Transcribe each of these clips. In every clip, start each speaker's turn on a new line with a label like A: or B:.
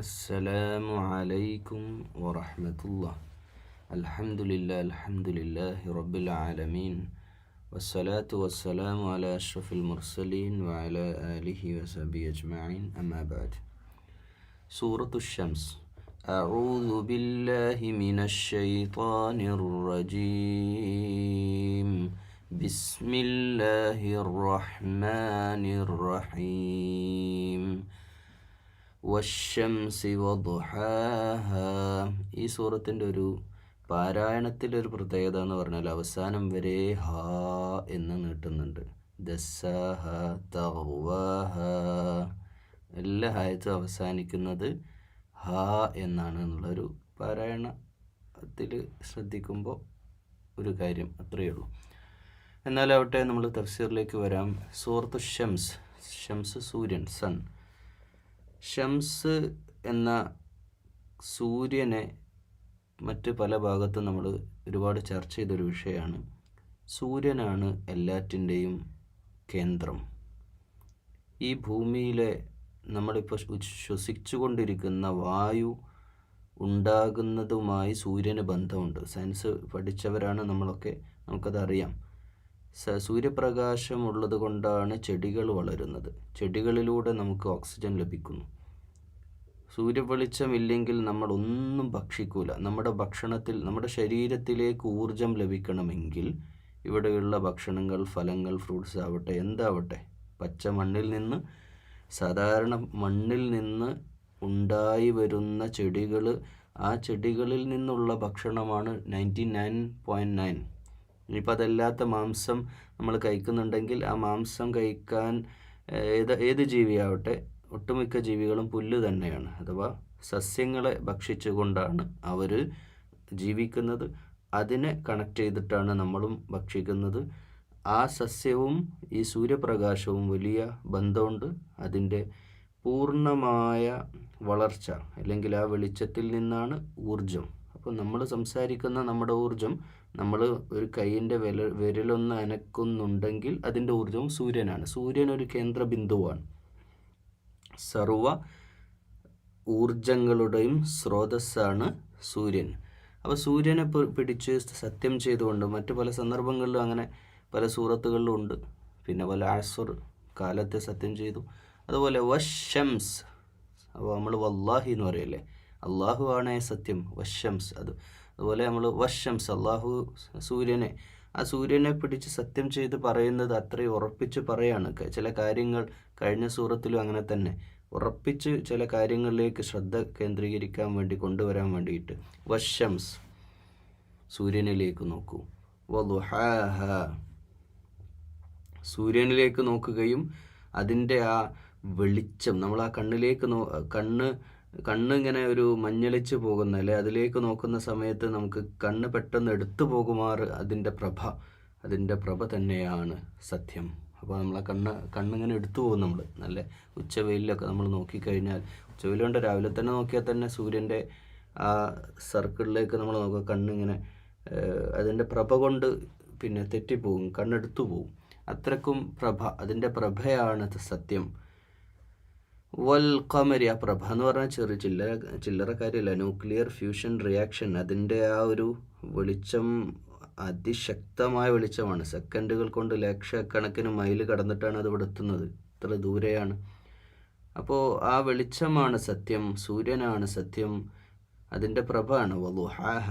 A: السلام عليكم ورحمة الله. الحمد لله الحمد لله رب العالمين. والصلاة والسلام على أشرف المرسلين وعلى آله وصحبه أجمعين. أما بعد سورة الشمس. أعوذ بالله من الشيطان الرجيم. بسم الله الرحمن الرحيم. വശംസി വധുഹാഹ ഈ സൂറത്തിന്റെ ഒരു പാരായണത്തിന്റെ ഒരു പ്രത്യേകത എന്ന് പറഞ്ഞാൽ അവസാനം വരെ ഹ എന്ന് നീട്ടുന്നുണ്ട്. ദസഹ തവഹ എല്ലാ ഹായത്തും അവസാനിക്കുന്നത് ഹ എന്നാണ് എന്നുള്ളൊരു പാരായണത്തിൽ ശ്രദ്ധിക്കുമ്പോൾ ഒരു കാര്യം അത്രയേ ഉള്ളൂ. എന്നാലാവട്ടെ നമ്മൾ തഫ്സീറിലേക്ക് വരാം. സൂറത്ത് ഷംസ്. ഷംസ് സൂര്യൻ സൺ. ഷംസ് എന്ന സൂര്യനെ മറ്റ് പല ഭാഗത്തും നമ്മൾ ഒരുപാട് ചർച്ച ചെയ്തൊരു വിഷയമാണ്. സൂര്യനാണ് എല്ലാറ്റിന്റെയും കേന്ദ്രം. ഈ ഭൂമിയിലെ നമ്മളിപ്പോൾ ശ്വസിച്ചുകൊണ്ടിരിക്കുന്ന വായു ഉണ്ടാകുന്നതുമായി സൂര്യന് ബന്ധമുണ്ട്. സയൻസ് പഠിച്ചവരാണ് നമ്മളൊക്കെ നമുക്കതറിയാം. സ സൂര്യപ്രകാശം ഉള്ളത് കൊണ്ടാണ് ചെടികൾ വളരുന്നത്. ചെടികളിലൂടെ നമുക്ക് ഓക്സിജൻ ലഭിക്കുന്നു. സൂര്യവെളിച്ചമില്ലെങ്കിൽ നമ്മൾ ഒന്നും ഭക്ഷിക്കൂല. നമ്മുടെ ഭക്ഷണത്തിൽ നമ്മുടെ ശരീരത്തിലേക്ക് ഊർജം ലഭിക്കണമെങ്കിൽ ഇവിടെയുള്ള ഭക്ഷണങ്ങൾ ഫലങ്ങൾ ഫ്രൂട്ട്സ് ആവട്ടെ എന്താവട്ടെ പച്ച മണ്ണിൽ നിന്ന് സാധാരണ മണ്ണിൽ നിന്ന് ഉണ്ടായി വരുന്ന ചെടികൾ ആ ചെടികളിൽ നിന്നുള്ള ഭക്ഷണമാണ് നയന്റി നയൻ പോയിന്റ് നയൻ. ഇനിയിപ്പോൾ അതല്ലാത്ത മാംസം നമ്മൾ കഴിക്കുന്നുണ്ടെങ്കിൽ ആ മാംസം കഴിക്കാൻ ഏത് ഏത് ജീവിയാവട്ടെ ഒട്ടുമിക്ക ജീവികളും പുല്ല് തന്നെയാണ്. അഥവാ സസ്യങ്ങളെ ഭക്ഷിച്ചുകൊണ്ടാണ് അവർ ജീവിക്കുന്നത്. അതിനെ കണക്ട് ചെയ്തിട്ടാണ് നമ്മളും ഭക്ഷിക്കുന്നത്. ആ സസ്യവും ഈ സൂര്യപ്രകാശവും വലിയ ബന്ധമുണ്ട്. അതിന്റെ പൂർണമായ വളർച്ച അല്ലെങ്കിൽ ആ വെളിച്ചത്തിൽ നിന്നാണ് ഊർജം അപ്പോൾ നമ്മൾ സംസാരിക്കുന്ന നമ്മുടെ ഊർജം നമ്മൾ ഒരു കൈയിന്റെ വില വിരലൊന്ന് അനക്കുന്നുണ്ടെങ്കിൽ അതിന്റെ ഊർജവും സൂര്യനാണ്. സൂര്യൻ ഒരു കേന്ദ്ര ബിന്ദുവാണ് സർവ ഊർജങ്ങളുടെയും സ്രോതസ്സാണ് സൂര്യൻ. അപ്പോൾ സൂര്യനെ പിടിച്ച് സത്യം ചെയ്തുകൊണ്ട് മറ്റു പല സന്ദർഭങ്ങളിലും അങ്ങനെ പല സൂറത്തുകളിലും ഉണ്ട്. പിന്നെ പല ആസുർ കാലത്തെ സത്യം ചെയ്തു. അതുപോലെ വശംസ്. അപ്പോൾ നമ്മൾ വല്ലാഹി എന്ന് പറയല്ലേ? അള്ളാഹു ആണ് സത്യം. വശംസ്. അത് അതുപോലെ നമ്മൾ വശംസ് സല്ലാഹു സൂര്യനെ. ആ സൂര്യനെ പിടിച്ച് സത്യം ചെയ്ത് പറയുന്നത് അത്രയും ഉറപ്പിച്ച് പറയാണ്. ചില കാര്യങ്ങൾ കഴിഞ്ഞ സൂറത്തിലും അങ്ങനെ തന്നെ. ഉറപ്പിച്ച് ചില കാര്യങ്ങളിലേക്ക് ശ്രദ്ധ കേന്ദ്രീകരിക്കാൻ വേണ്ടി കൊണ്ടുവരാൻ വേണ്ടിയിട്ട്. വശംസ് സൂര്യനിലേക്ക് നോക്കൂ. വലുഹാഹ. സൂര്യനിലേക്ക് നോക്കുകയും അതിന്റെ ആ വെളിച്ചം നമ്മൾ ആ കണ്ണിലേക്ക് നോ കണ്ണ് കണ്ണ് ഇങ്ങനെ ഒരു മഞ്ഞളിച്ച് പോകുന്ന അല്ലെ അതിലേക്ക് നോക്കുന്ന സമയത്ത് നമുക്ക് കണ്ണ് പെട്ടെന്ന് എടുത്തു പോകുമാറ് അതിന്റെ പ്രഭ. അതിന്റെ പ്രഭ തന്നെയാണ് സത്യം. അപ്പോൾ നമ്മളെ കണ്ണ് കണ്ണിങ്ങനെ എടുത്തു പോകും നമ്മൾ. നല്ല ഉച്ചവെയിലൊക്കെ നമ്മൾ നോക്കിക്കഴിഞ്ഞാൽ ഉച്ചവെയിലുണ്ട് രാവിലെ തന്നെ നോക്കിയാൽ തന്നെ സൂര്യന്റെ ആ സർക്കിളിലേക്ക് നമ്മൾ നോക്കുക കണ്ണിങ്ങനെ അതിന്റെ പ്രഭ കൊണ്ട് പിന്നെ തെറ്റിപ്പോകും കണ്ണെടുത്തു പോകും. അത്രക്കും പ്രഭ അതിന്റെ പ്രഭയാണ് സത്യം. വൽ കമരി ആ പ്രഭ എന്ന് പറഞ്ഞാൽ ചെറിയ ചില്ലറ ചില്ലറ കാര്യമല്ല ന്യൂക്ലിയർ ഫ്യൂഷൻ റിയാക്ഷൻ അതിന്റെ ആ ഒരു വെളിച്ചം അതിശക്തമായ വെളിച്ചമാണ്. സെക്കൻഡുകൾ കൊണ്ട് ലക്ഷക്കണക്കിന് മൈൽ കടന്നിട്ടാണ് അത് ഇവിടെ എത്തുന്നത് ഇത്ര ദൂരെയാണ്. അപ്പോൾ ആ വെളിച്ചമാണ് സത്യം സൂര്യനാണ് സത്യം അതിന്റെ പ്രഭയാണ് വലുഹാഹ.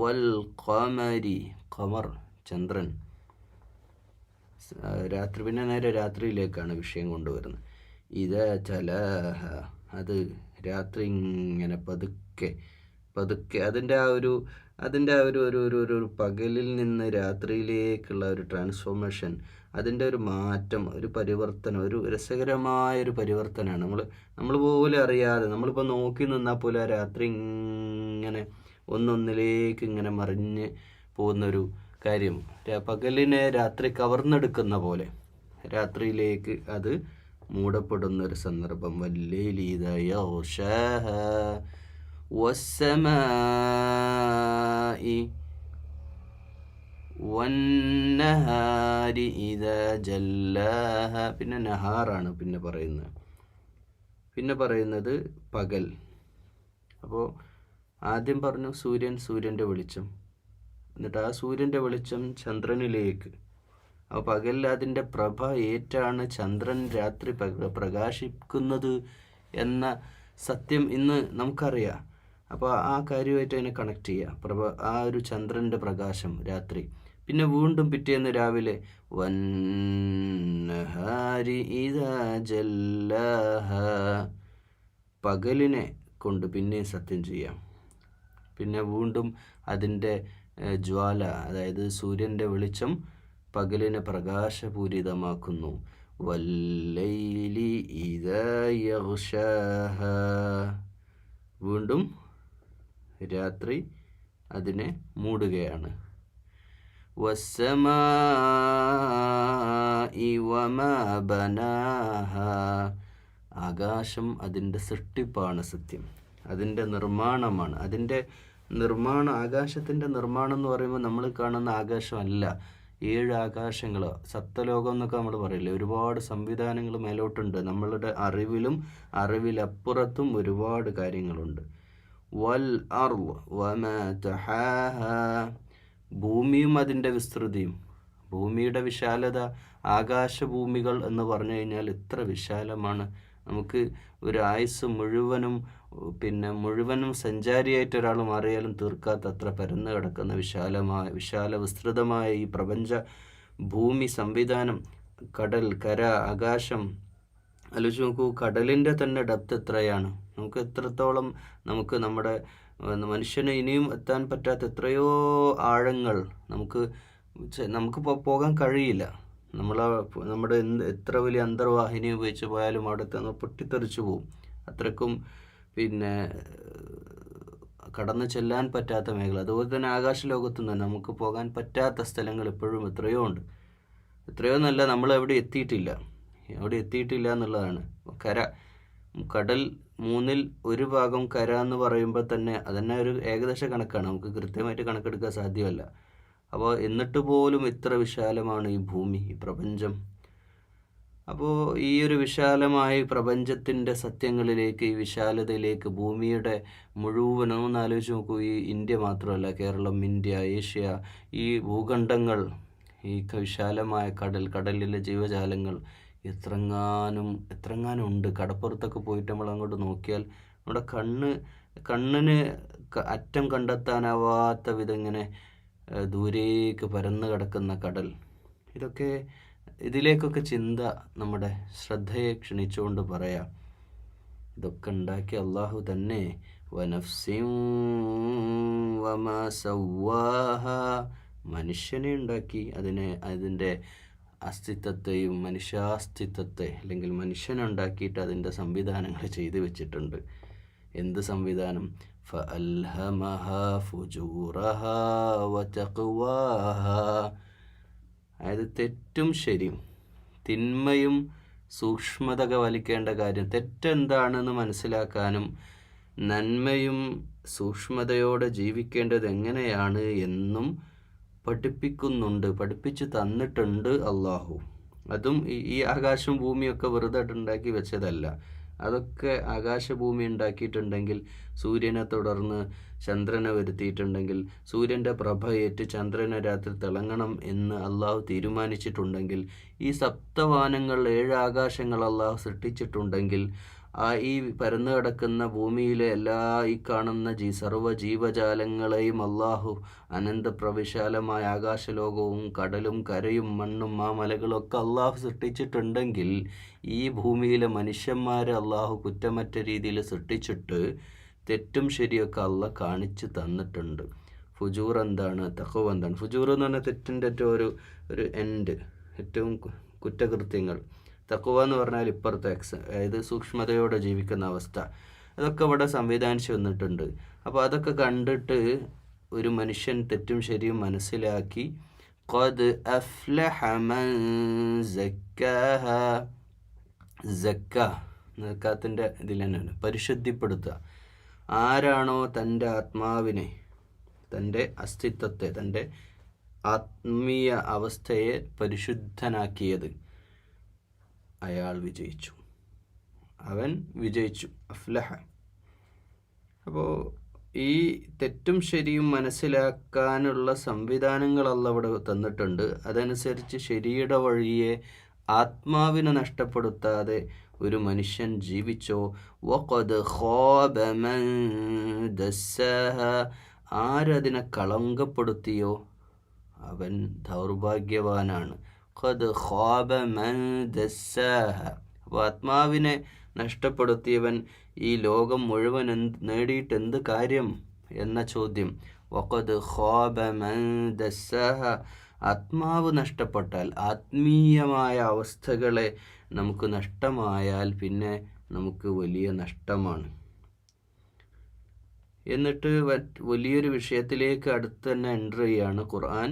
A: വൽ ഖമരി കമർ ചന്ദ്രൻ. രാത്രി പിന്നെ നേരെ രാത്രിയിലേക്കാണ് വിഷയം കൊണ്ടുവരുന്നത്. ഇത് ചലഹ അത് രാത്രി ഇങ്ങനെ പതുക്കെ പതുക്കെ അതിന്റെ ആ ഒരു അതിന്റെ ആ ഒരു ഒരു ഒരു ഒരു പകലിൽ നിന്ന് രാത്രിയിലേക്കുള്ള ഒരു ട്രാൻസ്ഫോർമേഷൻ അതിന്റെ ഒരു മാറ്റം ഒരു പരിവർത്തനം ഒരു രസകരമായ ഒരു പരിവർത്തനമാണ് നമ്മൾ നമ്മൾ പോലും അറിയാതെ നമ്മളിപ്പോൾ നോക്കി നിന്നാൽ പോലും ആ രാത്രി ഇങ്ങനെ ഒന്നൊന്നിലേക്ക് ഇങ്ങനെ മറിഞ്ഞ് പോകുന്നൊരു കാര്യം. പകലിനെ രാത്രി കവർന്നെടുക്കുന്ന പോലെ രാത്രിയിലേക്ക് അത് മൂടപ്പെടുന്ന ഒരു സന്ദർഭം. വല്ലേലീതയ വന്നഹാരി പിന്നെ നഹാറാണ് പിന്നെ പറയുന്നത്. പിന്നെ പറയുന്നത് പകൽ. അപ്പോൾ ആദ്യം പറഞ്ഞു സൂര്യൻ സൂര്യന്റെ വെളിച്ചം. എന്നിട്ട് ആ സൂര്യന്റെ വെളിച്ചം ചന്ദ്രനിലേക്ക് അപ്പോൾ പകൽ അതിന്റെ പ്രഭ ഏറ്റാണ് ചന്ദ്രൻ രാത്രി പ്രകാശിക്കുന്നത് എന്ന സത്യം ഇന്ന് നമുക്കറിയാം. അപ്പോൾ ആ കാര്യമായിട്ട് അതിനെ കണക്ട് ചെയ്യുക പ്രഭ ആ ഒരു ചന്ദ്രന്റെ പ്രകാശം രാത്രി. പിന്നെ വീണ്ടും പിറ്റേന്ന് രാവിലെ ജല്ലഹ. പകലിനെ കൊണ്ട് പിന്നെയും സത്യം ചെയ്യാം. പിന്നെ വീണ്ടും അതിന്റെ ജ്വാല അതായത് സൂര്യന്റെ വെളിച്ചം പകലിനെ പ്രകാശപൂരിതമാക്കുന്നു. വീണ്ടും രാത്രി അതിനെ മൂടുകയാണ്. ആകാശം അതിന്റെ സൃഷ്ടിപ്പാണ് സത്യം. അതിന്റെ നിർമ്മാണമാണ്. അതിന്റെ നിർമ്മാണം ആകാശത്തിന്റെ നിർമ്മാണം എന്ന് പറയുമ്പോൾ നമ്മൾ കാണുന്ന ആകാശമല്ല. ഏഴ് ആകാശങ്ങൾ സപ്തലോകം എന്നൊക്കെ നമ്മൾ പറയില്ലേ? ഒരുപാട് സംവിധാനങ്ങൾ മേലോട്ടുണ്ട്. നമ്മളുടെ അറിവിലും അറിവിലപ്പുറത്തും ഒരുപാട് കാര്യങ്ങളുണ്ട്. വൽ ഭൂമിയും അതിന്റെ വിസ്തൃതിയും. ഭൂമിയുടെ വിശാലത ആകാശഭൂമികൾ എന്ന് പറഞ്ഞു കഴിഞ്ഞാൽ എത്ര വിശാലമാണ്. നമുക്ക് ഒരു ആയുസ് മുഴുവനും പിന്നെ മുഴുവനും സഞ്ചാരിയായിട്ട് ഒരാൾ മാറിയാലും തീർക്കാത്ത അത്ര പരന്നു കിടക്കുന്ന വിശാലമായ വിശാല വിസ്തൃതമായ ഈ പ്രപഞ്ച ഭൂമി സംവിധാനം കടൽ കര ആകാശം. ആലോചിച്ച് നോക്കൂ കടലിന്റെ തന്നെ ഡെപ്ത് എത്രയാണ്? നമുക്ക് എത്രത്തോളം നമുക്ക് നമ്മുടെ മനുഷ്യന് ഇനിയും എത്താൻ പറ്റാത്ത എത്രയോ ആഴങ്ങൾ നമുക്ക് നമുക്ക് പോകാൻ കഴിയില്ല. നമ്മൾ നമ്മുടെ എന്ത് എത്ര വലിയ അന്തർവാഹിനി ഉപയോഗിച്ച് പോയാലും അവിടെ പൊട്ടിത്തെറിച്ചു പോകും അത്രക്കും പിന്നെ കടന്നു ചെല്ലാൻ പറ്റാത്ത മേഖല. അതുപോലെ തന്നെ ആകാശ ലോകത്തു തന്നെ നമുക്ക് പോകാൻ പറ്റാത്ത സ്ഥലങ്ങൾ ഇപ്പോഴും എത്രയോ ഉണ്ട്. എത്രയോ നല്ല നമ്മൾ എവിടെ എത്തിയിട്ടില്ല. എവിടെ എത്തിയിട്ടില്ല എന്നുള്ളതാണ്. കര കടൽ മൂന്നിൽ ഒരു ഭാഗം കര എന്ന് പറയുമ്പോൾ തന്നെ അതന്നെ ഒരു ഏകദേശ കണക്കാണ്. നമുക്ക് കൃത്യമായിട്ട് കണക്കെടുക്കാൻ സാധ്യമല്ല. അപ്പോൾ എന്നിട്ട് പോലും ഇത്ര വിശാലമാണ് ഈ ഭൂമി ഈ പ്രപഞ്ചം. അപ്പോൾ ഈ ഒരു വിശാലമായ പ്രപഞ്ചത്തിന്റെ സത്യങ്ങളിലേക്ക് ഈ വിശാലതയിലേക്ക് ഭൂമിയുടെ മുഴുവനും ഒന്ന് ആലോചിച്ച് നോക്കൂ. ഈ ഇന്ത്യ മാത്രമല്ല കേരളം ഇന്ത്യ ഏഷ്യ ഈ ഭൂഖണ്ഡങ്ങൾ ഈ വിശാലമായ കടൽ കടലിലെ ജീവജാലങ്ങൾ എത്രങ്ങാനും എത്രങ്ങാനും ഉണ്ട്. കടപ്പുറത്തൊക്കെ പോയിട്ട് നമ്മൾ അങ്ങോട്ട് നോക്കിയാൽ നമ്മുടെ കണ്ണ് കണ്ണിന് അറ്റം കണ്ടെത്താനാവാത്ത വിധം ഇങ്ങനെ ദൂരേക്ക് പരന്നു കിടക്കുന്ന കടൽ. ഇതൊക്കെ ഇതിലേക്കൊക്കെ ചിന്ത നമ്മുടെ ശ്രദ്ധയെ ക്ഷണിച്ചുകൊണ്ട് പറയാം ഇതൊക്കെ ഉണ്ടാക്കിയ അള്ളാഹു തന്നെ വനഫ്സിൻ വമാ സവ്വാഹ മനുഷ്യനെ ഉണ്ടാക്കി അതിനെ അതിൻ്റെ അസ്തിത്വത്തെയും മനുഷ്യാസ്തിത്വത്തെ അല്ലെങ്കിൽ മനുഷ്യനെ ഉണ്ടാക്കിയിട്ട് അതിൻ്റെ സംവിധാനങ്ങൾ ചെയ്തു വെച്ചിട്ടുണ്ട് എന്ത് സംവിധാനം فألهمها فجورها وتقواها അതായത് തെറ്റും ശരിയും. തിന്മയും സൂക്ഷ്മത വലിക്കേണ്ട കാര്യം തെറ്റെന്താണെന്ന് മനസ്സിലാക്കാനും നന്മയും സൂക്ഷ്മതയോടെ ജീവിക്കേണ്ടത് എങ്ങനെയാണ് എന്നും പഠിപ്പിക്കുന്നുണ്ട് പഠിപ്പിച്ചു തന്നിട്ടുണ്ട് അള്ളാഹു അതും ഈ- ആകാശം ഭൂമിയൊക്കെ വെറുതെ ഉണ്ടാക്കി വെച്ചതല്ല. അതൊക്കെ ആകാശഭൂമി ഉണ്ടാക്കിയിട്ടുണ്ടെങ്കിൽ സൂര്യനെ തുടർന്ന് ചന്ദ്രനെ വരുത്തിയിട്ടുണ്ടെങ്കിൽ സൂര്യന്റെ പ്രഭയേറ്റ് ചന്ദ്രനെ രാത്രി തിളങ്ങണം എന്ന് അള്ളാഹു തീരുമാനിച്ചിട്ടുണ്ടെങ്കിൽ ഈ സപ്തവാനങ്ങൾ ഏഴ് ആകാശങ്ങൾ അള്ളാഹു സൃഷ്ടിച്ചിട്ടുണ്ടെങ്കിൽ ഈ പരന്നു കിടക്കുന്ന ഭൂമിയിലെ എല്ലാ ഈ കാണുന്ന ജീ സർവ ജീവജാലങ്ങളെയും അള്ളാഹു അനന്തപ്രവിശാലമായ ആകാശലോകവും കടലും കരയും മണ്ണും ആ മലകളൊക്കെ അള്ളാഹു സൃഷ്ടിച്ചിട്ടുണ്ടെങ്കിൽ ഈ ഭൂമിയിലെ മനുഷ്യന്മാരെ അള്ളാഹു കുറ്റമറ്റ രീതിയിൽ സൃഷ്ടിച്ചിട്ട് തെറ്റും ശരിയൊക്കെ അള്ള കാണിച്ചു തന്നിട്ടുണ്ട്. ഫുജൂർ എന്താണ്? തക്കവ് എന്താണ്? ഫുജൂർ എന്ന് പറഞ്ഞാൽ തെറ്റിന്റെ ഏറ്റവും ഒരു ഒരു എൻഡ് ഏറ്റവും കുറ്റകൃത്യങ്ങൾ. തക്കുവ എന്ന് പറഞ്ഞാൽ ഇപ്പുറത്തെ എക്സ് അതായത് സൂക്ഷ്മതയോടെ ജീവിക്കുന്ന അവസ്ഥ. അതൊക്കെ ഇവിടെ സംവിധാനിച്ച് വന്നിട്ടുണ്ട്. അപ്പോൾ അതൊക്കെ കണ്ടിട്ട് ഒരു മനുഷ്യൻ തെറ്റും ശരിയും മനസ്സിലാക്കി ഖദ് അഫ്ലഹ മൻ സക്ക ഇതിൽ തന്നെയാണ്. പരിശുദ്ധിപ്പെടുത്തുക. ആരാണോ തന്റെ ആത്മാവിനെ തന്റെ അസ്തിത്വത്തെ തന്റെ ആത്മീയ അവസ്ഥയെ പരിശുദ്ധനാക്കിയത്? അയാൾ വിജയിച്ചു. അവൻ വിജയിച്ചു. അഫ്ലഹ. അപ്പോൾ ഈ തെറ്റും ശരിയും മനസ്സിലാക്കാനുള്ള സംവിധാനങ്ങൾ അല്ല അവിടെ തന്നിട്ടുണ്ട്. അതനുസരിച്ച് ശരിയുടെ വഴിയെ ആത്മാവിനെ നഷ്ടപ്പെടുത്താതെ ഒരു മനുഷ്യൻ ജീവിച്ചോ? ആരതിനെ കളങ്കപ്പെടുത്തിയോ? അവൻ ദൗർഭാഗ്യവാനാണ്. ഖദ് ഖാബ മൻ ആത്മാവിനെ നഷ്ടപ്പെടുത്തിയവൻ ഈ ലോകം മുഴുവൻ എന്ത് നേടിയിട്ട് എന്ത് കാര്യം എന്ന ചോദ്യം. വഖദ് ഖാബ മൻ ആത്മാവ് നഷ്ടപ്പെട്ടാൽ ആത്മീയമായ അവസ്ഥകളെ നമുക്ക് നഷ്ടമായാൽ പിന്നെ നമുക്ക് വലിയ നഷ്ടമാണ്. എന്നിട്ട് വലിയൊരു വിഷയത്തിലേക്ക് അടുത്ത് തന്നെ എന്റർ ഖുർആൻ.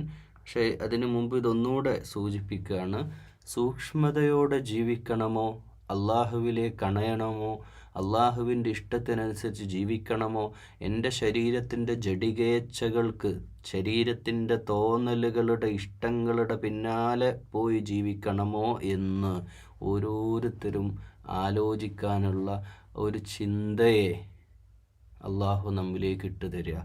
A: പക്ഷേ അതിനു മുമ്പ് ഇതൊന്നുകൂടെ സൂചിപ്പിക്കുകയാണ്. സൂക്ഷ്മതയോടെ ജീവിക്കണമോ? അള്ളാഹുവിലേക്ക് കണയണമോ? അള്ളാഹുവിന്റെ ഇഷ്ടത്തിനനുസരിച്ച് ജീവിക്കണമോ? എന്റെ ശരീരത്തിന്റെ ജഡികേച്ഛകൾക്ക് ശരീരത്തിന്റെ തോന്നലുകളുടെ ഇഷ്ടങ്ങളുടെ പിന്നാലെ പോയി ജീവിക്കണമോ എന്ന് ഓരോരുത്തരും ആലോചിക്കാനുള്ള ഒരു ചിന്തയെ അള്ളാഹു നമ്മിലേക്ക് ഇട്ടു തരിക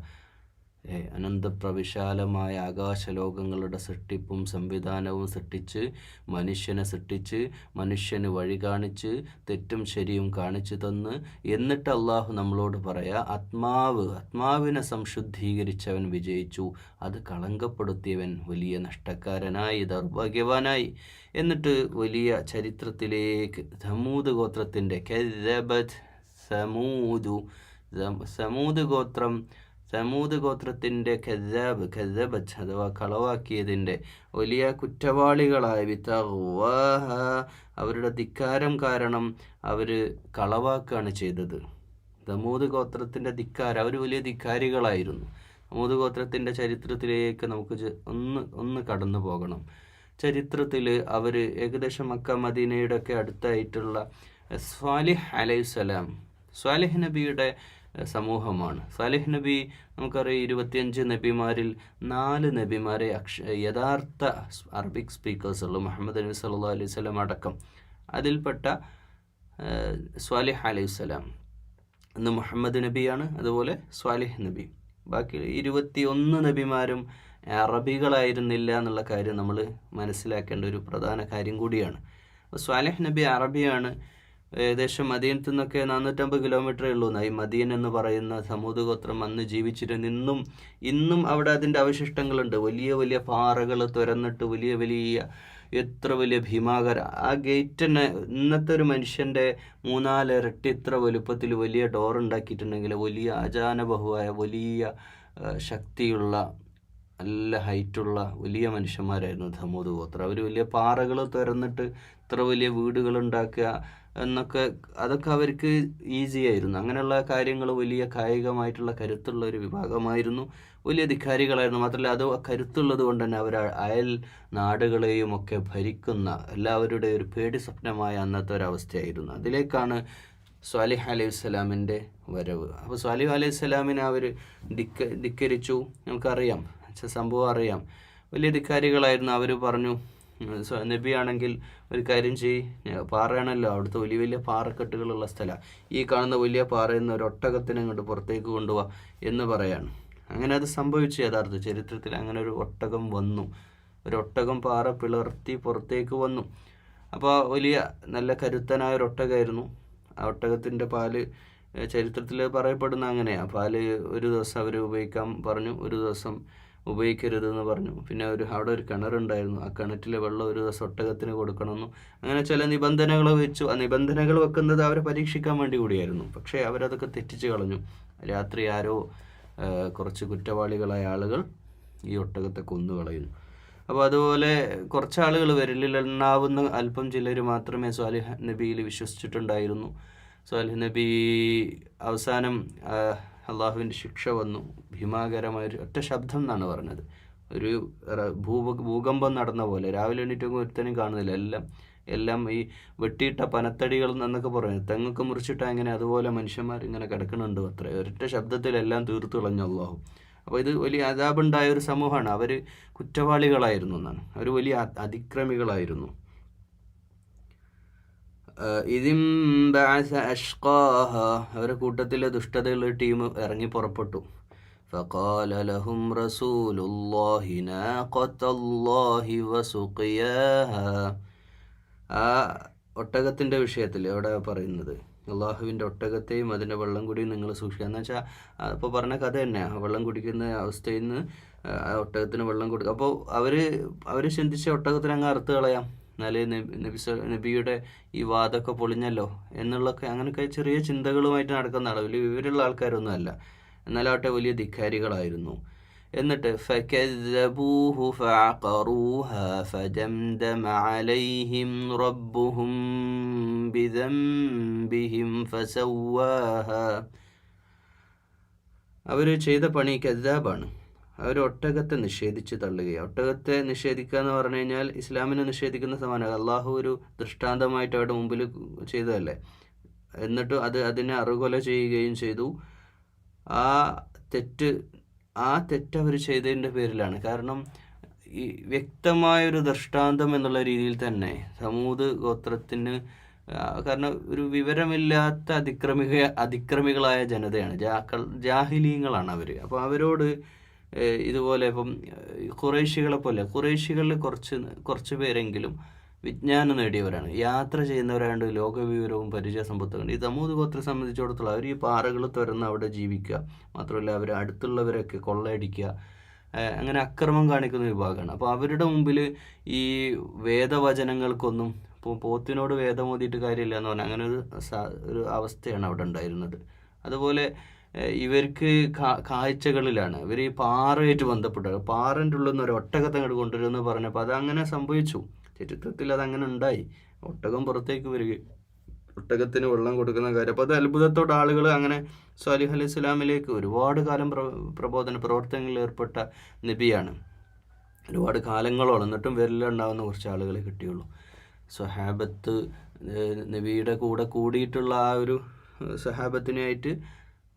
A: അനന്തപ്രവിശാലമായ ആകാശലോകങ്ങളുടെ സൃഷ്ടിപ്പും സംവിധാനവും സൃഷ്ടിച്ച് മനുഷ്യനെ സൃഷ്ടിച്ച് മനുഷ്യന് വഴി കാണിച്ച് തെറ്റും ശരിയും കാണിച്ചു തന്ന് എന്നിട്ട് അള്ളാഹു നമ്മളോട് പറയാ ആത്മാവ് ആത്മാവിനെ സംശുദ്ധീകരിച്ചവൻ വിജയിച്ചു. അത് കളങ്കപ്പെടുത്തിയവൻ വലിയ നഷ്ടക്കാരനായി ദൗർഭാഗ്യവാനായി. എന്നിട്ട് വലിയ ചരിത്രത്തിലേക്ക് സമൂത് ഗോത്രത്തിന്റെ സമൂതു സമൂത് ഗോത്രം സമൂത് ഗോത്രത്തിന്റെ ഖസാബ് ഖസബത്ത് അഥവാ കളവാക്കിയതിന്റെ വലിയ കുറ്റവാളികളായ വിത്തവാഹ അവരുടെ ധിക്കാരം കാരണം അവർ കളവാക്കുകയാണ് ചെയ്തത്. ദമൂത് ഗോത്രത്തിന്റെ ധിക്കാരം അവർ വലിയ ധിക്കാരികളായിരുന്നു. ദമൂത് ഗോത്രത്തിന്റെ ചരിത്രത്തിലേക്ക് നമുക്ക് ഒന്ന് ഒന്ന് കടന്നു പോകണം. ചരിത്രത്തിൽ അവർ ഏകദേശം മക്ക മദീനയുടെ ഒക്കെ അടുത്തായിട്ടുള്ള സ്വാലിഹ് അലൈഹിസ്സലാം സ്വാലിഹ് നബിയുടെ സമൂഹമാണ്. സാലിഹ് നബി നമുക്കറിയാം ഇരുപത്തിയഞ്ച് നബിമാരിൽ നാല് നബിമാരെ അക്ഷ യഥാർത്ഥ അറബിക് സ്പീക്കേഴ്സ് ഉള്ളു മുഹമ്മദ് നബി സല്ലാ അലൈഹി സ്വലം അടക്കം. അതിൽപ്പെട്ട സ്വാലിഹ് അലൈഹി സ്വലാം ഇന്ന് മുഹമ്മദ് നബിയാണ് അതുപോലെ സ്വാലിഹ് നബി. ബാക്കി ഇരുപത്തി ഒന്ന് നബിമാരും അറബികളായിരുന്നില്ല എന്നുള്ള കാര്യം നമ്മൾ മനസ്സിലാക്കേണ്ട ഒരു പ്രധാന കാര്യം കൂടിയാണ്. സ്വാലിഹ് നബി അറബിയാണ് ഏകദേശം മദീനത്തു നിന്നൊക്കെ നാനൂറ്റമ്പത് കിലോമീറ്ററേ ഉള്ളൂ. ഈ മദീൻ എന്ന് പറയുന്ന സമൂത് ഗോത്രം അന്ന് ജീവിച്ചിരുന്നു ഇന്നും ഇന്നും അവിടെ അതിന്റെ അവശിഷ്ടങ്ങളുണ്ട്. വലിയ വലിയ പാറകൾ തുരന്നിട്ട് വലിയ വലിയ എത്ര വലിയ ഭീമാകര. ആ ഗേറ്റ് തന്നെ ഇന്നത്തെ ഒരു മനുഷ്യന്റെ മൂന്നാലിരട്ടി ഇത്ര വലുപ്പത്തിൽ വലിയ ഡോർ ഉണ്ടാക്കിയിട്ടുണ്ടെങ്കിൽ വലിയ അജാനബഹുവായ വലിയ ശക്തിയുള്ള നല്ല ഹൈറ്റുള്ള വലിയ മനുഷ്യന്മാരായിരുന്നു ധമൂത് ഗോത്ര അവർ വലിയ പാറകൾ തുരന്നിട്ട് ഇത്ര വലിയ വീടുകൾ ഉണ്ടാക്കുക എന്നൊക്കെ അതൊക്കെ അവർക്ക് ഈസി ആയിരുന്നു. അങ്ങനെയുള്ള കാര്യങ്ങൾ വലിയ കായികമായിട്ടുള്ള കരുത്തുള്ള ഒരു വിഭാഗമായിരുന്നു. വലിയ ധിക്കാരികളായിരുന്നു. മാത്രമല്ല അത് കരുത്തുള്ളത് കൊണ്ട് തന്നെ അവർ അയൽ നാടുകളെയും ഒക്കെ ഭരിക്കുന്ന എല്ലാവരുടെ ഒരു പേടി സ്വപ്നമായ അന്നത്തെ ഒരവസ്ഥയായിരുന്നു അതിലേക്കാണ് സ്വാലിഹ് അലൈഹി സ്വലാമിന്റെ വരവ്. അപ്പോൾ സ്വാലിഹ് അലൈഹി സ്വലാമിനെ അവർ ധിക്ക ധിക്കരിച്ചു. നമുക്കറിയാം സംഭവം അറിയാം. വലിയ ധിക്കാരികളായിരുന്നു. അവർ പറഞ്ഞു നബിയാണെങ്കിൽ ഒരു കാര്യം ചെയ് പാറയാണല്ലോ അവിടുത്തെ വലിയ വലിയ പാറക്കെട്ടുകളുള്ള സ്ഥലമാണ് ഈ കാണുന്ന വലിയ പാറയിൽ നിന്ന് ഒരു ഒട്ടകത്തിനെ ഇങ്ങോട്ട് പുറത്തേക്ക് കൊണ്ടുപോവാ എന്ന് പറയാണ്. അങ്ങനെ അത് സംഭവിച്ചു യഥാർത്ഥ ചരിത്രത്തിൽ അങ്ങനെ ഒരു ഒട്ടകം വന്നു. ഒരു ഒട്ടകം പാറ പിളർത്തി പുറത്തേക്ക് വന്നു. അപ്പോൾ വലിയ നല്ല കരുത്തനായ ഒരു ഒട്ടകമായിരുന്നു. ആ ഒട്ടകത്തിന്റെ പാൽ ചരിത്രത്തിൽ പറയപ്പെടുന്ന അങ്ങനെയാണ് പാൽ ഒരു ദിവസം അവർ ഉപയോഗിക്കാൻ പറഞ്ഞു. ഒരു ദിവസം ഉപയോഗിക്കരുതെന്ന് പറഞ്ഞു. പിന്നെ ഒരു അവിടെ ഒരു കിണറുണ്ടായിരുന്നു ആ കിണറ്റിലെ വെള്ളം ഒരു ഒട്ടകത്തിന് കൊടുക്കണമെന്നും അങ്ങനെ ചില നിബന്ധനകൾ വെച്ചു. ആ നിബന്ധനകൾ വെക്കുന്നത് അവരെ പരീക്ഷിക്കാൻ വേണ്ടി കൂടിയായിരുന്നു. പക്ഷേ അവരതൊക്കെ തെറ്റിച്ച് കളഞ്ഞു. രാത്രി ആരോ കുറച്ച് കുറ്റവാളികളായ ആളുകൾ ഈ ഒട്ടകത്തെ കൊന്നു കളയുന്നു. അപ്പോൾ അതുപോലെ കുറച്ച് ആളുകൾ വിരലിലെണ്ണാവുന്ന അല്പം ചിലർ മാത്രമേ സ്വാലിഹ് നബിയിൽ വിശ്വസിച്ചിട്ടുണ്ടായിരുന്നു. സ്വാലിഹ് നബി അവസാനം അള്ളാഹുവിന്റെ ശിക്ഷ വന്നു. ഭീമാകരമായ ഒരു ഒറ്റ ശബ്ദം എന്നാണ് പറഞ്ഞത്. ഒരു ഭൂപ ഭൂകമ്പം നടന്ന പോലെ. രാവിലെ എണീറ്റൊക്കെ ഒരുത്തനും കാണുന്നില്ല. എല്ലാം എല്ലാം ഈ വെട്ടിയിട്ട പനത്തടികൾ എന്നൊക്കെ പറയുന്നത്. തെങ്ങൊക്കെ മുറിച്ചിട്ട അങ്ങനെ അതുപോലെ മനുഷ്യന്മാർ ഇങ്ങനെ കിടക്കുന്നുണ്ട് അത്ര. ഒരൊറ്റ ശബ്ദത്തിലെല്ലാം തീർത്തു കളഞ്ഞു അള്ളാഹു. അപ്പോൾ ഇത് വലിയ അതാപുണ്ടായ ഒരു സമൂഹമാണ്. അവർ കുറ്റവാളികളായിരുന്നു എന്നാണ്. അവർ വലിയ അതിക്രമികളായിരുന്നു. ഇതിം ബഅസ അഷ്ഖാഹ അവരുടെ കൂട്ടത്തിലെ ദുഷ്ടതയുള്ള ടീം ഇറങ്ങി പുറപ്പെട്ടു فقال لهم رسول الله ناقة الله وسقياها ആ ഒട്ടകത്തിൻ്റെ വിഷയത്തിൽ എവിടെ പറയുന്നത് അള്ളാഹുവിൻ്റെ ഒട്ടകത്തെയും അതിൻ്റെ വെള്ളം കൂടിയും നിങ്ങൾ സൂക്ഷിക്കുക എന്ന് വെച്ചാൽ ഇപ്പോൾ പറഞ്ഞ കഥ തന്നെയാണ് വെള്ളം കുടിക്കുന്ന അവസ്ഥയിൽ നിന്ന് ആ ഒട്ടകത്തിന് വെള്ളം കൊടുക്കുക അപ്പോൾ അവർ അവർ ചിന്തിച്ച ഒട്ടകത്തിന് അങ്ങ് അറുത്ത് കളയാം എന്നാലേ നബി നബി സ- നബിയുടെ ഈ വാദമൊക്കെ പൊളിഞ്ഞല്ലോ എന്നുള്ളൊക്കെ അങ്ങനെയൊക്കെ ചെറിയ ചിന്തകളുമായിട്ട് നടക്കുന്നതാണ് വലിയ വിവരമുള്ള ആൾക്കാരൊന്നും അല്ല എന്നാലാവട്ടെ വലിയ ധിക്കാരികളായിരുന്നു എന്നിട്ട് فكذبوه فعقروها فدمدم عليهم ربهم بذنبهم فسواها അവർ ചെയ്ത പണി കെദ്ദാബാണ് അവർ ഒട്ടകത്തെ നിഷേധിച്ച് തള്ളുകയാണ് ഒട്ടകത്തെ നിഷേധിക്കുക എന്ന് പറഞ്ഞു കഴിഞ്ഞാൽ ഇസ്ലാമിനെ നിഷേധിക്കുന്ന സമാനം. അള്ളാഹു ഒരു ദൃഷ്ടാന്തമായിട്ട് അവരുടെ മുമ്പിൽ ചെയ്തതല്ലേ? എന്നിട്ട് അത് അതിനെ അറുകൊല ചെയ്യുകയും ചെയ്തു. ആ തെറ്റ് ആ തെറ്റ് അവർ ചെയ്തതിന്റെ പേരിലാണ്. കാരണം ഈ വ്യക്തമായൊരു ദൃഷ്ടാന്തം എന്നുള്ള രീതിയിൽ തന്നെ സമൂത് ഗോത്രത്തിന് കാരണം ഒരു വിവരമില്ലാത്ത അതിക്രമിക അതിക്രമികളായ ജനതയാണ്. ജാക്കൾ ജാഹിലീങ്ങളാണ് അവർ അപ്പോൾ അവരോട് ഇതുപോലെ ഇപ്പം കുറേശികളെ പോലെ കുറേശികളിൽ കുറച്ച് കുറച്ച് പേരെങ്കിലും വിജ്ഞാനം നേടിയവരാണ്. യാത്ര ചെയ്യുന്നവരായതുകൊണ്ട് ലോകവിവരവും പരിചയ സമ്പത്തും. ഈ സമൂഹ ഗോത്രത്തെ സംബന്ധിച്ചിടത്തോളം അവർ ഈ പാറകൾ തുറന്ന് അവിടെ ജീവിക്കുക. മാത്രമല്ല അവർ അടുത്തുള്ളവരൊക്കെ കൊള്ളയടിക്കുക. അങ്ങനെ അക്രമം കാണിക്കുന്ന വിഭാഗമാണ്. അപ്പോൾ അവരുടെ മുമ്പിൽ ഈ വേദവചനങ്ങൾക്കൊന്നും ഇപ്പോൾ പോത്തിനോട് വേദം ഓതിയിട്ട് കാര്യമില്ല എന്ന് പറഞ്ഞാൽ അങ്ങനെ ഒരു ഒരു അവസ്ഥയാണ് അവിടെ ഉണ്ടായിരുന്നത്. അതുപോലെ ഇവർക്ക് കാഴ്ചകളിലാണ്. ഇവർ ഈ പാറയായിട്ട് ബന്ധപ്പെട്ട. പാറന്റെ ഉള്ളിൽ നിന്ന് ഒരു ഒട്ടകത്തെ അങ്ങോട്ട് കൊണ്ടുവരുമെന്ന് പറഞ്ഞപ്പോൾ അതങ്ങനെ സംഭവിച്ചു. ചരിത്രത്തിൽ അതങ്ങനെ ഉണ്ടായി. ഒട്ടകം പുറത്തേക്ക് വരികയും ഒട്ടകത്തിന് വെള്ളം കൊടുക്കുന്ന കാര്യം. അപ്പോൾ അത് അത്ഭുതത്തോടെ ആളുകൾ അങ്ങനെ സ്വാലിഹ് അലൈഹി സ്വലാമിലേക്ക് ഒരുപാട് കാലം പ്ര പ്രബോധന പ്രവർത്തനങ്ങളിൽ ഏർപ്പെട്ട നബിയാണ്. ഒരുപാട് കാലങ്ങളോളം എന്നിട്ടും വിരലുണ്ടാവുന്ന കുറച്ച് ആളുകളെ കിട്ടിയുള്ളൂ. സ്വഹാബത്ത് നബിയുടെ കൂടെ കൂടിയിട്ടുള്ള ആ ഒരു സഹാബത്തിനായിട്ട്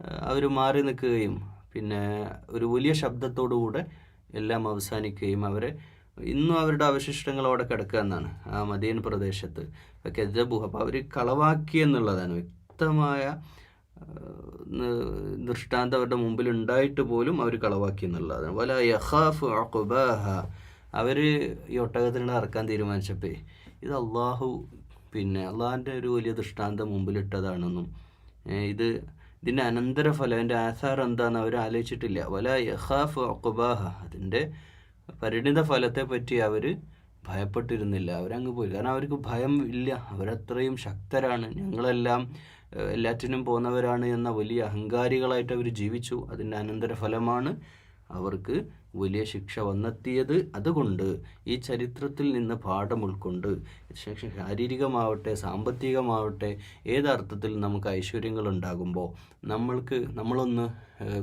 A: അവർ മാറി നിൽക്കുകയും പിന്നെ ഒരു വലിയ ശബ്ദത്തോടുകൂടെ എല്ലാം അവസാനിക്കുകയും അവരെ ഇന്നും അവരുടെ അവശിഷ്ടങ്ങൾ അവിടെ കിടക്കുക എന്നാണ് ആ മദീൻ പ്രദേശത്ത്. കെജബുഹ കെജബു അപ്പോൾ അവർ കളവാക്കി എന്നുള്ളതാണ്. വ്യക്തമായ ദൃഷ്ടാന്തം അവരുടെ മുമ്പിൽ ഉണ്ടായിട്ട് പോലും അവർ കളവാക്കി എന്നുള്ളതാണ്. വല യഹാഫ് അഖുബാഹ. അവർ ഈ ഒട്ടകത്തിനെ ഇറക്കാൻ തീരുമാനിച്ചപ്പോൾ ഇത് അള്ളാഹു പിന്നെ അള്ളാഹിന്റെ ഒരു വലിയ ദൃഷ്ടാന്തം മുമ്പിലിട്ടതാണെന്നും ഇത് ഇതിന്റെ അനന്തരഫലം അതിന്റെ ആധാർ എന്താണെന്ന് അവർ ആലോചിച്ചിട്ടില്ല. വല യഹാഫ് അക്കുബാഹ അതിന്റെ പരിണിത ഫലത്തെ പറ്റി അവർ ഭയപ്പെട്ടിരുന്നില്ല. അവരങ്ങ് പോയി. കാരണം അവർക്ക് ഭയം ഇല്ല. അവരത്രയും ശക്തരാണ്. ഞങ്ങളെല്ലാം എല്ലാറ്റിനും പോന്നവരാണ് എന്ന വലിയ അഹങ്കാരികളായിട്ട് അവർ ജീവിച്ചു. അതിന്റെ അനന്തരഫലമാണ് അവർക്ക് വലിയ ശിക്ഷ വന്നെത്തിയത് അതുകൊണ്ട് ഈ ചരിത്രത്തിൽ നിന്ന് പാഠം ഉൾക്കൊണ്ട് ശാരീരികമാവട്ടെ സാമ്പത്തികമാവട്ടെ ഏതർത്ഥത്തിൽ നമുക്ക് ഐശ്വര്യങ്ങൾ ഉണ്ടാകുമ്പോൾ നമ്മൾക്ക് നമ്മളൊന്ന്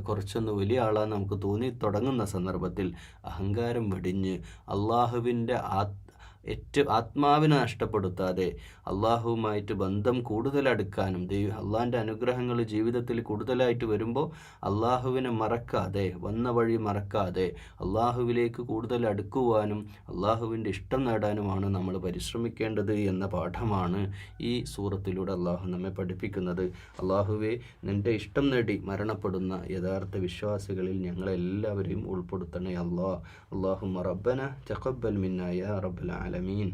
A: കുറച്ചൊന്ന് വലിയ ആളാന്ന് നമുക്ക് തോന്നി തുടങ്ങുന്ന സന്ദർഭത്തിൽ അഹങ്കാരം വെടിഞ്ഞ് അള്ളാഹുവിന്റെ ആത് ഏറ്റവും ആത്മാവിനെ നഷ്ടപ്പെടുത്താതെ അള്ളാഹുവുമായിട്ട് ബന്ധം കൂടുതൽ അടുക്കാനും ദൈവ അള്ളാഹിന്റെ അനുഗ്രഹങ്ങൾ ജീവിതത്തിൽ കൂടുതലായിട്ട് വരുമ്പോൾ അള്ളാഹുവിനെ മറക്കാതെ വന്ന വഴി മറക്കാതെ അള്ളാഹുവിലേക്ക് കൂടുതൽ അടുക്കുവാനും അള്ളാഹുവിന്റെ ഇഷ്ടം നേടാനുമാണ് നമ്മൾ പരിശ്രമിക്കേണ്ടത് എന്ന പാഠമാണ് ഈ സൂറത്തിലൂടെ അള്ളാഹു നമ്മെ പഠിപ്പിക്കുന്നത്. അള്ളാഹുവെ നിന്റെ ഇഷ്ടം നേടി മരണപ്പെടുന്ന യഥാർത്ഥ വിശ്വാസികളിൽ ഞങ്ങളെല്ലാവരെയും ഉൾപ്പെടുത്തണേ അള്ളാഹ് അള്ളാഹു റബ്ബന തഖബ്ബൽ മിന്നായ റബ്ബൽ আলমিন